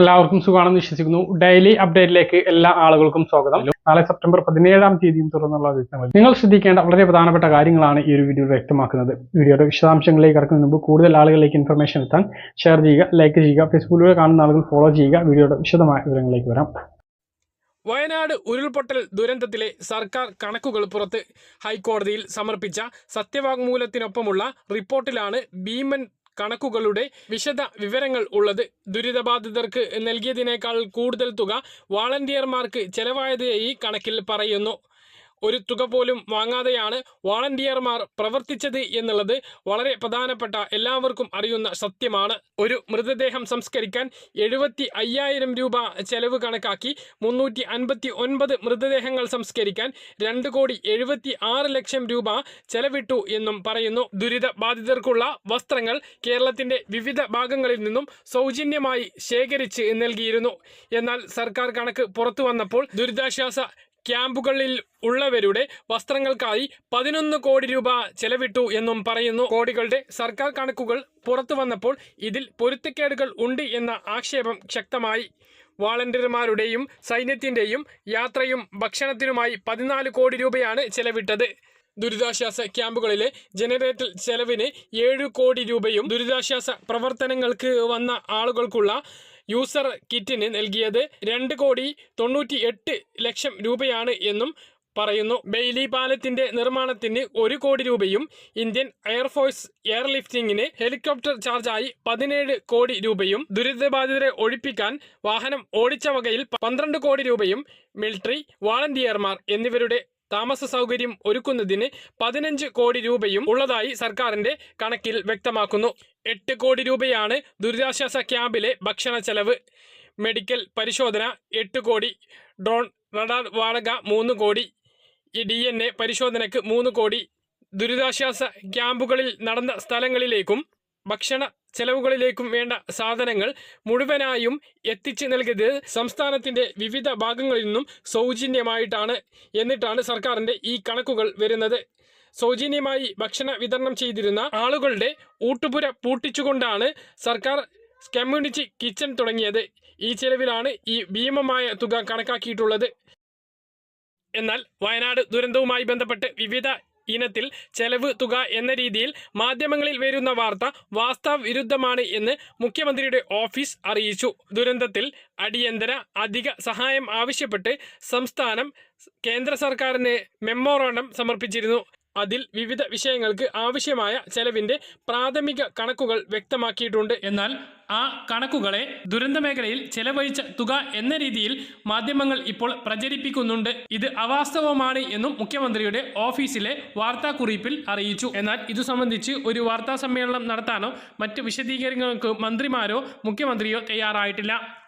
എല്ലാവർക്കും സുഖമാണെന്ന് വിശ്വസിക്കുന്നു. ഡെയിലി അപ്ഡേറ്റിലേക്ക് എല്ലാ ആളുകൾക്കും സ്വാഗതം. നാളെ സെപ്റ്റംബർ പതിനേഴാം തീയതിയും തുറന്നുള്ള ദിവസങ്ങൾ നിങ്ങൾ ശ്രദ്ധിക്കേണ്ട വളരെ പ്രധാനപ്പെട്ട കാര്യങ്ങളാണ് ഈ ഒരു വീഡിയോ വ്യക്തമാക്കുന്നത്. വീഡിയോയുടെ വിശദാംശങ്ങളിലേക്ക് കടക്കുന്നതിന് മുമ്പ് കൂടുതൽ ആളുകളിലേക്ക് ഇൻഫർമേഷൻ എത്താൻ ഷെയർ ചെയ്യുക ലൈക്ക് ചെയ്യുക ഫേസ്ബുക്കിലൂടെ കാണുന്ന ആളുകൾ ഫോളോ ചെയ്യുക വീഡിയോയുടെ വിശദമായ വിവരങ്ങളിലേക്ക് വരാം. വയനാട് ഉരുൾപൊട്ടൽ ദുരന്തത്തിലെ സർക്കാർ കണക്കുകൾ പുറത്ത് ഹൈക്കോടതിയിൽ സമർപ്പിച്ച സത്യവാങ്മൂലത്തിനൊപ്പമുള്ള റിപ്പോർട്ടിലാണ് ഭീമൻ കണക്കുകളുടെ വിശദ വിവരങ്ങൾ ഉള്ളത് ദുരിതബാധിതർക്ക് നൽകിയതിനേക്കാൾ കൂടുതൽ തുക വാളണ്ടിയർമാർക്ക് ചെലവായത് ഈ കണക്കിൽ പറയുന്നു. ഒരു തുക പോലും വാങ്ങാതെയാണ് വാളണ്ടിയർമാർ പ്രവർത്തിച്ചത് എന്നുള്ളത് വളരെ പ്രധാനപ്പെട്ട എല്ലാവർക്കും അറിയുന്ന സത്യമാണ്. ഒരു മൃതദേഹം സംസ്കരിക്കാൻ എഴുപത്തി അയ്യായിരം രൂപ ചെലവ് കണക്കാക്കി മുന്നൂറ്റി അൻപത്തി ഒൻപത് മൃതദേഹങ്ങൾ സംസ്കരിക്കാൻ രണ്ട് കോടി എഴുപത്തി ആറ് ലക്ഷം രൂപ ചെലവിട്ടു എന്നും പറയുന്നു. ദുരിത ബാധിതർക്കുള്ള വസ്ത്രങ്ങൾ കേരളത്തിന്റെ വിവിധ ഭാഗങ്ങളിൽ നിന്നും സൗജന്യമായി ശേഖരിച്ച് നൽകിയിരുന്നു. എന്നാൽ സർക്കാർ കണക്ക് പുറത്തു വന്നപ്പോൾ ദുരിതാശ്വാസ ക്യാമ്പുകളിൽ ഉള്ളവരുടെ വസ്ത്രങ്ങൾക്കായി പതിനൊന്ന് കോടി രൂപ ചെലവിട്ടു എന്നും പറയുന്നു. കോടികളുടെ സർക്കാർ കണക്കുകൾ പുറത്തു വന്നപ്പോൾ ഇതിൽ പൊരുത്തക്കേടുകൾ ഉണ്ട് എന്ന ആക്ഷേപം ശക്തമായി. വാളണ്ടിയർമാരുടെയും സൈന്യത്തിന്റെയും യാത്രയും ഭക്ഷണത്തിനുമായി പതിനാല് കോടി രൂപയാണ് ചെലവിട്ടത്. ദുരിതാശ്വാസ ക്യാമ്പുകളിലെ ജനറേറ്റർ ചെലവിന് ഏഴ് കോടി രൂപയും ദുരിതാശ്വാസ പ്രവർത്തനങ്ങൾക്ക് വന്ന ആളുകൾക്കുള്ള യൂസർ കിറ്റിന് നൽകിയത് രണ്ട് കോടി തൊണ്ണൂറ്റി എട്ട് ലക്ഷം രൂപയാണ് എന്നും പറയുന്നു. ബെയിലി പാലത്തിന്റെ നിർമ്മാണത്തിന് ഒരു കോടി രൂപയും ഇന്ത്യൻ എയർഫോഴ്സ് എയർലിഫ്റ്റിംഗിന് ഹെലികോപ്റ്റർ ചാർജായി പതിനേഴ് കോടി രൂപയും ദുരിതബാധിതരെ ഒഴിപ്പിക്കാൻ വാഹനം ഓടിച്ച വകയിൽ പന്ത്രണ്ട് കോടി രൂപയും മിലിറ്ററി വാളണ്ടിയർമാർ എന്നിവരുടെ താമസ സൗകര്യം ഒരുക്കുന്നതിന് പതിനഞ്ച് കോടി രൂപയും ഉള്ളതായി സർക്കാരിന്റെ കണക്കിൽ വ്യക്തമാക്കുന്നു. എട്ട് കോടി രൂപയാണ് ദുരിതാശ്വാസ ക്യാമ്പിലെ ഭക്ഷണ ചെലവ്. മെഡിക്കൽ പരിശോധന എട്ട് കോടി ഡ്രോൺ റഡാർ വാടക മൂന്ന് കോടി ഡി എൻ എ പരിശോധനയ്ക്ക് മൂന്ന് കോടി. ദുരിതാശ്വാസ ക്യാമ്പുകളിൽ നടന്ന സ്ഥലങ്ങളിലേക്കും ഭക്ഷണ ചെലവുകളിലേക്കും വേണ്ട സാധനങ്ങൾ മുഴുവനായും എത്തിച്ചു നൽകിയത് സംസ്ഥാനത്തിന്റെ വിവിധ ഭാഗങ്ങളിൽ നിന്നും സൗജന്യമായിട്ടാണ് എന്നിട്ടാണ് സർക്കാരിന്റെ ഈ കണക്കുകൾ വരുന്നത്. സൗജന്യമായി ഭക്ഷണ വിതരണം ചെയ്തിരുന്ന ആളുകളുടെ ഊട്ടുപുര പൂട്ടിച്ചുകൊണ്ടാണ് സർക്കാർ കമ്മ്യൂണിറ്റി കിച്ചൺ തുടങ്ങിയത്. ഈ ചെലവിലാണ് ഈ ഭീമമായ തുക കണക്കാക്കിയിട്ടുള്ളത്. എന്നാൽ വയനാട് ദുരന്തവുമായി ബന്ധപ്പെട്ട് വിവിധ ഇനത്തിൽ ചെലവ് തുക എന്ന രീതിയിൽ മാധ്യമങ്ങളിൽ വരുന്ന വാർത്ത വാസ്തവ വിരുദ്ധമാണ് എന്ന് മുഖ്യമന്ത്രിയുടെ ഓഫീസ് അറിയിച്ചു. ദുരന്തത്തിൽ അടിയന്തര അധിക സഹായം ആവശ്യപ്പെട്ട് സംസ്ഥാനം കേന്ദ്ര സർക്കാരിന് മെമ്മോറാണ്ടം സമർപ്പിച്ചിരുന്നു. അതിൽ വിവിധ വിഷയങ്ങൾക്ക് ആവശ്യമായ ചെലവിന്റെ പ്രാഥമിക കണക്കുകൾ വ്യക്തമാക്കിയിട്ടുണ്ട്. എന്നാൽ ആ കണക്കുകളെ ദുരന്ത മേഖലയിൽ ചെലവഴിച്ച തുക എന്ന രീതിയിൽ മാധ്യമങ്ങൾ ഇപ്പോൾ പ്രചരിപ്പിക്കുന്നുണ്ട്. ഇത് അവാസ്തവമാണ് എന്നും മുഖ്യമന്ത്രിയുടെ ഓഫീസിലെ വാർത്താക്കുറിപ്പിൽ അറിയിച്ചു. എന്നാൽ ഇതു സംബന്ധിച്ച് ഒരു വാർത്താ സമ്മേളനം നടത്താനോ മറ്റ് വിശദീകരണങ്ങൾക്ക് മന്ത്രിമാരോ മുഖ്യമന്ത്രിയോ തയ്യാറായിട്ടില്ല.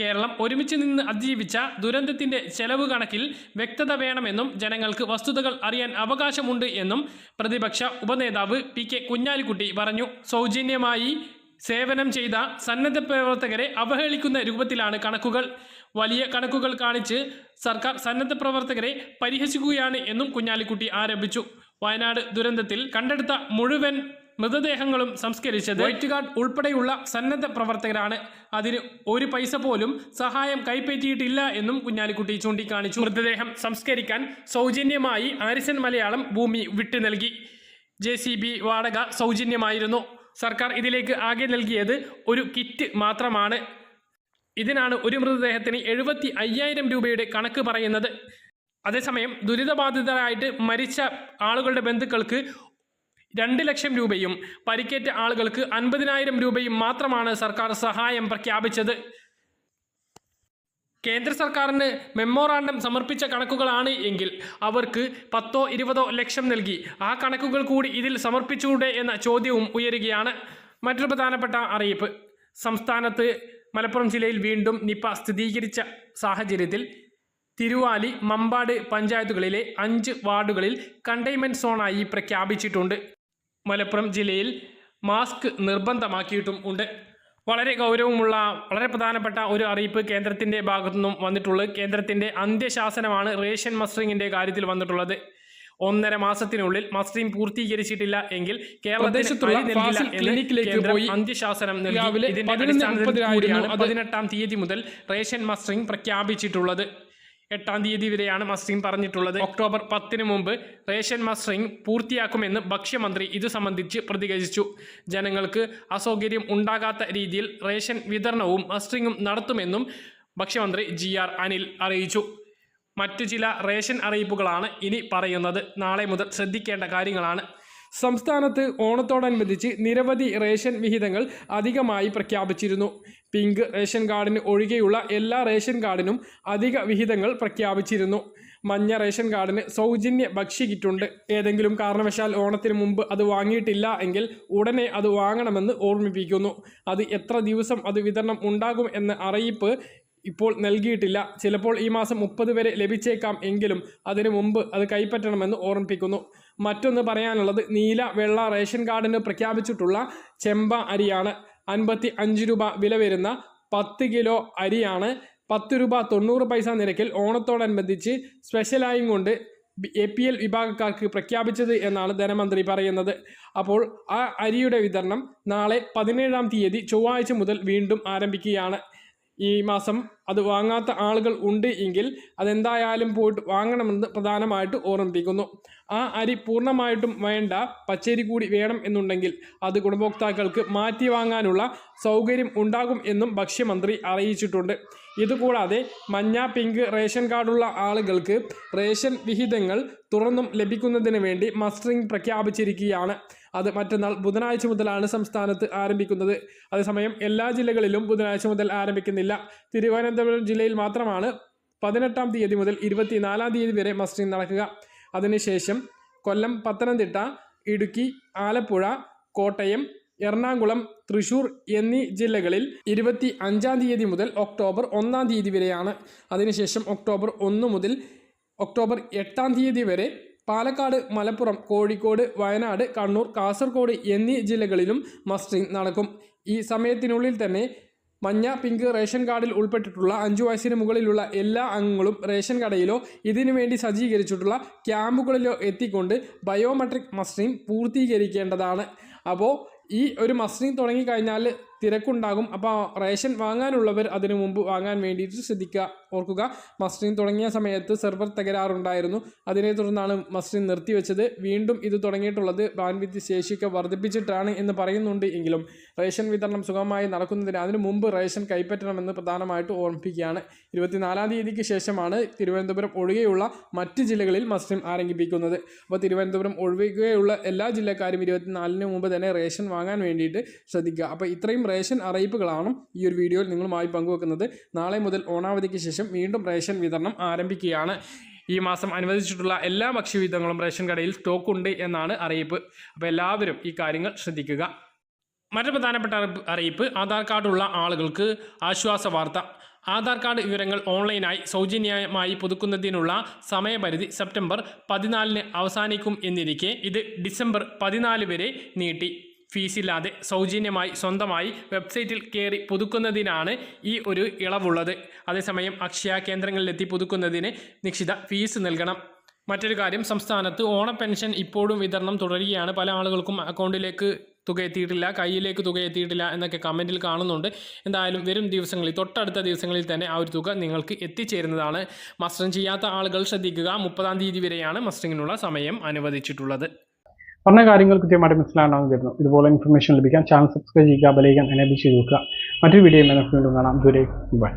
കേരളം ഒരുമിച്ച് നിന്ന് അതിജീവിച്ച ദുരന്തത്തിന്റെ ചെലവ് കണക്കിൽ വ്യക്തത വേണമെന്നും ജനങ്ങൾക്ക് വസ്തുതകൾ അറിയാൻ അവകാശമുണ്ട് എന്നും പ്രതിപക്ഷ ഉപനേതാവ് പി കെ കുഞ്ഞാലിക്കുട്ടി പറഞ്ഞു. സൗജന്യമായി സേവനം ചെയ്ത സന്നദ്ധ പ്രവർത്തകരെ അവഹേളിക്കുന്ന രൂപത്തിലാണ് കണക്കുകൾ. വലിയ കണക്കുകൾ കാണിച്ച് സർക്കാർ സന്നദ്ധ പ്രവർത്തകരെ പരിഹസിക്കുകയാണ് എന്നും കുഞ്ഞാലിക്കുട്ടി ആരോപിച്ചു. വയനാട് ദുരന്തത്തിൽ കണ്ടെടുത്ത മുഴുവൻ മൃതദേഹങ്ങളും സംസ്കരിച്ചത് വൈറ്റ് ഗാർഡ് ഉൾപ്പെടെയുള്ള സന്നദ്ധ പ്രവർത്തകരാണ്. അതിന് ഒരു പൈസ പോലും സഹായം കൈപ്പറ്റിയിട്ടില്ല എന്നും കുഞ്ഞാലിക്കുട്ടി ചൂണ്ടിക്കാണിച്ചു. മൃതദേഹം സംസ്കരിക്കാൻ സൗജന്യമായി ആരിസൻ മലയാളം ഭൂമി വിട്ടു നൽകി. ജെ സി ബി വാടക സൗജന്യമായിരുന്നു. സർക്കാർ ഇതിലേക്ക് ആകെ നൽകിയത് ഒരു കിറ്റ് മാത്രമാണ്. ഇതിനാണ് ഒരു മൃതദേഹത്തിന് എഴുപത്തി അയ്യായിരം രൂപയുടെ കണക്ക് പറയുന്നത്. അതേസമയം ദുരിതബാധിതരായിട്ട് മരിച്ച ആളുകളുടെ ബന്ധുക്കൾക്ക് രണ്ട് ലക്ഷം രൂപയും പരിക്കേറ്റ ആളുകൾക്ക് അൻപതിനായിരം രൂപയും മാത്രമാണ് സർക്കാർ സഹായം പ്രഖ്യാപിച്ചത്. കേന്ദ്ര സർക്കാരിന് മെമ്മോറാണ്ടം സമർപ്പിച്ച കണക്കുകളാണ് എങ്കിൽ അവർക്ക് പത്തോ ഇരുപതോ ലക്ഷം നൽകി. ആ കണക്കുകൾ കൂടി ഇതിൽ സമർപ്പിച്ചുകൂടെ എന്ന ചോദ്യവും ഉയരുകയാണ്. മറ്റൊരു പ്രധാനപ്പെട്ട അറിയിപ്പ്. സംസ്ഥാനത്ത് മലപ്പുറം ജില്ലയിൽ വീണ്ടും നിപ സ്ഥിരീകരിച്ച സാഹചര്യത്തിൽ തിരുവാലി മമ്പാട് പഞ്ചായത്തുകളിലെ അഞ്ച് വാർഡുകളിൽ കണ്ടെയ്ൻമെന്റ് സോണായി പ്രഖ്യാപിച്ചിട്ടുണ്ട്. മലപ്പുറം ജില്ലയിൽ മാസ്ക് നിർബന്ധമാക്കിയിട്ടും ഉണ്ട്. വളരെ ഗൗരവമുള്ള വളരെ പ്രധാനപ്പെട്ട ഒരു അറിയിപ്പ് കേന്ദ്രത്തിന്റെ ഭാഗത്തു നിന്നും വന്നിട്ടുള്ളത് കേന്ദ്രത്തിന്റെ അന്ത്യശാസനമാണ് റേഷൻ മസ്റ്ററിങ്ങിന്റെ കാര്യത്തിൽ വന്നിട്ടുള്ളത്. ഒന്നര മാസത്തിനുള്ളിൽ മസ്റ്ററിംഗ് പൂർത്തീകരിച്ചിട്ടില്ല എങ്കിൽ പോയി അന്ത്യശാസനം നൽകി. ഇതിന്റെ 11 അടിസ്ഥാനത്തിൽ മുപ്പതിനായിരുന്നു കൂടിയാണ് അത് പതിനെട്ടാം തീയതി മുതൽ റേഷൻ മസ്റ്ററിംഗ് പ്രഖ്യാപിച്ചിട്ടുള്ളത്. എട്ടാം തീയതി വരെയാണ് മസ്റ്ററിംഗ് പറഞ്ഞിട്ടുള്ളത്. ഒക്ടോബർ പത്തിന് മുമ്പ് റേഷൻ മസ്റ്ററിംഗ് പൂർത്തിയാക്കുമെന്ന് ഭക്ഷ്യമന്ത്രി ഇത് സംബന്ധിച്ച് പ്രതികരിച്ചു. ജനങ്ങൾക്ക് അസൗകര്യം ഉണ്ടാകാത്ത രീതിയിൽ റേഷൻ വിതരണവും മസ്റ്ററിംഗും നടത്തുമെന്നും ഭക്ഷ്യമന്ത്രി ജി ആർ അനിൽ അറിയിച്ചു. മറ്റു ചില റേഷൻ അറിയിപ്പുകളാണ് ഇനി പറയുന്നത്. നാളെ മുതൽ ശ്രദ്ധിക്കേണ്ട കാര്യങ്ങളാണ്. സംസ്ഥാനത്ത് ഓണത്തോടനുബന്ധിച്ച് നിരവധി റേഷൻ വിഹിതങ്ങൾ അധികമായി പ്രഖ്യാപിച്ചിരുന്നു. പിങ്ക് റേഷൻ കാർഡിന് ഒഴികെയുള്ള എല്ലാ റേഷൻ കാർഡിനും അധിക വിഹിതങ്ങൾ പ്രഖ്യാപിച്ചിരുന്നു. മഞ്ഞ റേഷൻ കാർഡിന് സൗജന്യ ഭക്ഷ്യ കിറ്റുണ്ട്. ഏതെങ്കിലും കാരണവശാൽ ഓണത്തിന് മുമ്പ് അത് വാങ്ങിയിട്ടില്ല എങ്കിൽ ഉടനെ അത് വാങ്ങണമെന്ന് ഓർമ്മിപ്പിക്കുന്നു. അത് എത്ര ദിവസം അത് വിതരണം ഉണ്ടാകും എന്ന അറിയിപ്പ് ഇപ്പോൾ നൽകിയിട്ടില്ല. ചിലപ്പോൾ ഈ മാസം മുപ്പത് വരെ ലഭിച്ചേക്കാം എങ്കിലും അതിനു മുമ്പ് അത് കൈപ്പറ്റണമെന്ന് ഓർമ്മിപ്പിക്കുന്നു. മറ്റൊന്ന് പറയാനുള്ളത് നീല വെള്ള റേഷൻ കാർഡിന് പ്രഖ്യാപിച്ചിട്ടുള്ള ചെമ്പ അരിയാണ്. അൻപത്തി അഞ്ച് രൂപ വില വരുന്ന പത്ത് കിലോ അരിയാണ്. പത്ത് രൂപ തൊണ്ണൂറ് പൈസ നിരക്കിൽ ഓണത്തോടനുബന്ധിച്ച് സ്പെഷ്യലായും കൊണ്ട് എ പി എൽ വിഭാഗക്കാർക്ക് പ്രഖ്യാപിച്ചത് എന്നാണ് ധനമന്ത്രി പറയുന്നത്. അപ്പോൾ ആ അരിയുടെ വിതരണം നാളെ പതിനേഴാം തീയതി ചൊവ്വാഴ്ച മുതൽ വീണ്ടും ആരംഭിക്കുകയാണ്. ഈ മാസം അത് വാങ്ങാത്ത ആളുകൾ ഉണ്ട് എങ്കിൽ അതെന്തായാലും പോയിട്ട് വാങ്ങണമെന്ന് പ്രധാനമായിട്ട് ഓർമ്മിപ്പിക്കുന്നു. ആ അരി പൂർണമായിട്ടും വേണ്ട പച്ചരി കൂടി വേണം എന്നുണ്ടെങ്കിൽ അത് ഗുണഭോക്താക്കൾക്ക് മാറ്റി വാങ്ങാനുള്ള സൗകര്യം ഉണ്ടാകും എന്നും ഭക്ഷ്യമന്ത്രി അറിയിച്ചിട്ടുണ്ട്. ഇതുകൂടാതെ മഞ്ഞ പിങ്ക് റേഷൻ കാർഡുള്ള ആളുകൾക്ക് റേഷൻ വിഹിതങ്ങൾ തുറന്നും ലഭിക്കുന്നതിന് വേണ്ടി മസ്റ്ററിംഗ് പ്രഖ്യാപിച്ചിരിക്കുകയാണ്. അത് മറ്റന്നാൾ ബുധനാഴ്ച മുതലാണ് സംസ്ഥാനത്ത് ആരംഭിക്കുന്നത്. അതേസമയം എല്ലാ ജില്ലകളിലും ബുധനാഴ്ച മുതൽ ആരംഭിക്കുന്നില്ല. തിരുവനന്തപുരം ജില്ലയിൽ മാത്രമാണ് പതിനെട്ടാം തീയതി മുതൽ ഇരുപത്തിനാലാം തീയതി വരെ മസ്റ്ററിംഗ് നടക്കുക. അതിനുശേഷം കൊല്ലം പത്തനംതിട്ട ഇടുക്കി ആലപ്പുഴ കോട്ടയം എറണാകുളം തൃശൂർ എന്നീ ജില്ലകളിൽ ഇരുപത്തി അഞ്ചാം തീയതി മുതൽ ഒക്ടോബർ ഒന്നാം തീയതി വരെയാണ്. അതിനുശേഷം ഒക്ടോബർ ഒന്ന് മുതൽ ഒക്ടോബർ എട്ടാം തീയതി വരെ പാലക്കാട് മലപ്പുറം കോഴിക്കോട് വയനാട് കണ്ണൂർ കാസർഗോഡ് എന്നീ ജില്ലകളിലും മസ്റ്ററിംഗ് നടക്കും. ഈ സമയത്തിനുള്ളിൽ തന്നെ മഞ്ഞ പിങ്ക് റേഷൻ കാർഡിൽ ഉൾപ്പെട്ടിട്ടുള്ള അഞ്ചു വയസ്സിന് മുകളിലുള്ള എല്ലാ അംഗങ്ങളും റേഷൻ കടയിലോ ഇതിനു വേണ്ടി സജ്ജീകരിച്ചിട്ടുള്ള ക്യാമ്പുകളിലോ എത്തിക്കൊണ്ട് ബയോമെട്രിക് മസ്റ്ററിംഗ് പൂർത്തീകരിക്കേണ്ടതാണ്. അപ്പോൾ ഈ ഒരു മസ്ലിംഗ് തുടങ്ങിക്കഴിഞ്ഞാൽ തിരക്കുണ്ടാകും. അപ്പോൾ റേഷൻ വാങ്ങാനുള്ളവർ അതിനു മുമ്പ് വാങ്ങാൻ വേണ്ടിയിട്ട് ശ്രദ്ധിക്കുക ഓർക്കുക. മസ്ലിംഗ് തുടങ്ങിയ സമയത്ത് സെർവർ തകരാറുണ്ടായിരുന്നു. അതിനെ തുടർന്നാണ് മസ്ലിംഗ് നിർത്തിവെച്ചത്. വീണ്ടും ഇത് തുടങ്ങിയിട്ടുള്ളത് ബാൻവിത്ത് ശേഷിയൊക്കെ വർദ്ധിപ്പിച്ചിട്ടാണ് എന്ന് പറയുന്നുണ്ട് എങ്കിലും റേഷൻ വിതരണം സുഗമമായി നടക്കുന്നതിന് അതിനു മുമ്പ് റേഷൻ കൈപ്പറ്റണമെന്ന് പ്രധാനമായിട്ട് ഓർമ്മിപ്പിക്കുകയാണ്. ഇരുപത്തിനാലാം തീയതിക്ക് ശേഷമാണ് തിരുവനന്തപുരം ഒഴികെയുള്ള മറ്റ് ജില്ലകളിൽ മസ്ലിം ആരംഭിക്കുന്നത്. അപ്പോൾ തിരുവനന്തപുരം ഒഴികെയുള്ള എല്ലാ ജില്ലക്കാരും ഇരുപത്തിനാലിന് മുമ്പ് തന്നെ റേഷൻ വാങ്ങാൻ വേണ്ടിയിട്ട് ശ്രദ്ധിക്കുക. അപ്പോൾ ഇത്രയും റേഷൻ അറിയിപ്പുകളാണ് ഈ ഒരു വീഡിയോയിൽ നിങ്ങളുമായി പങ്കുവെക്കുന്നത്. നാളെ മുതൽ ഓണാവധിക്ക് ശേഷം വീണ്ടും റേഷൻ വിതരണം ആരംഭിക്കുകയാണ്. ഈ മാസം അനുവദിച്ചിട്ടുള്ള എല്ലാ ഭക്ഷ്യവിധങ്ങളും റേഷൻ കടയിൽ സ്റ്റോക്ക് ഉണ്ട് എന്നാണ് അറിയിപ്പ്. അപ്പോൾ എല്ലാവരും ഈ കാര്യങ്ങൾ ശ്രദ്ധിക്കുക. മറ്റു പ്രധാനപ്പെട്ട അറിയിപ്പ് ആധാർ കാർഡുള്ള ആളുകൾക്ക് ആശ്വാസ വാർത്ത. ആധാർ കാർഡ് വിവരങ്ങൾ ഓൺലൈനായി സൗജന്യമായി പുതുക്കുന്നതിനുള്ള സമയപരിധി സെപ്റ്റംബർ പതിനാലിന് അവസാനിക്കും എന്നിരിക്കെ ഇത് ഡിസംബർ പതിനാല് വരെ നീട്ടി. ഫീസില്ലാതെ സൗജന്യമായി സ്വന്തമായി വെബ്സൈറ്റിൽ കയറി പുതുക്കുന്നതിനാണ് ഈ ഒരു ഇളവുള്ളത്. അതേസമയം അക്ഷയ കേന്ദ്രങ്ങളിലെത്തി പുതുക്കുന്നതിന് നിശ്ചിത ഫീസ് നൽകണം. മറ്റൊരു കാര്യം സംസ്ഥാനത്ത് ഓണ പെൻഷൻ ഇപ്പോഴും വിതരണം തുടരുകയാണ്. പല ആളുകൾക്കും അക്കൗണ്ടിലേക്ക് തുക എത്തിയിട്ടില്ല കയ്യിലേക്ക് തുക എത്തിയിട്ടില്ല എന്നൊക്കെ കമന്റിൽ കാണുന്നുണ്ട്. എന്തായാലും വരും ദിവസങ്ങളിൽ തൊട്ടടുത്ത ദിവസങ്ങളിൽ തന്നെ ആ ഒരു തുക നിങ്ങൾക്ക് എത്തിച്ചേരുന്നതാണ്. മസ്റ്ററിങ് ചെയ്യാത്ത ആളുകൾ ശ്രദ്ധിക്കുക. മുപ്പതാം തീയതി വരെയാണ് മസ്റ്ററിങ്ങിനുള്ള സമയം അനുവദിച്ചിട്ടുള്ളത്. പറഞ്ഞ കാര്യങ്ങൾ കൃത്യമായിട്ട് മനസ്സിലാകണമെന്ന് കരുതുന്നു. ഇതുപോലെ ഇൻഫർമേഷൻ ലഭിക്കാൻ ചാനൽ സബ്സ്ക്രൈബ് ചെയ്യുക ബെലൈക്കൻ എനേബിൾ ചെയ്ത് വെക്കുക. മറ്റൊരു വീഡിയോ വീണ്ടും കാണാം. ദൂരെ ബൈ.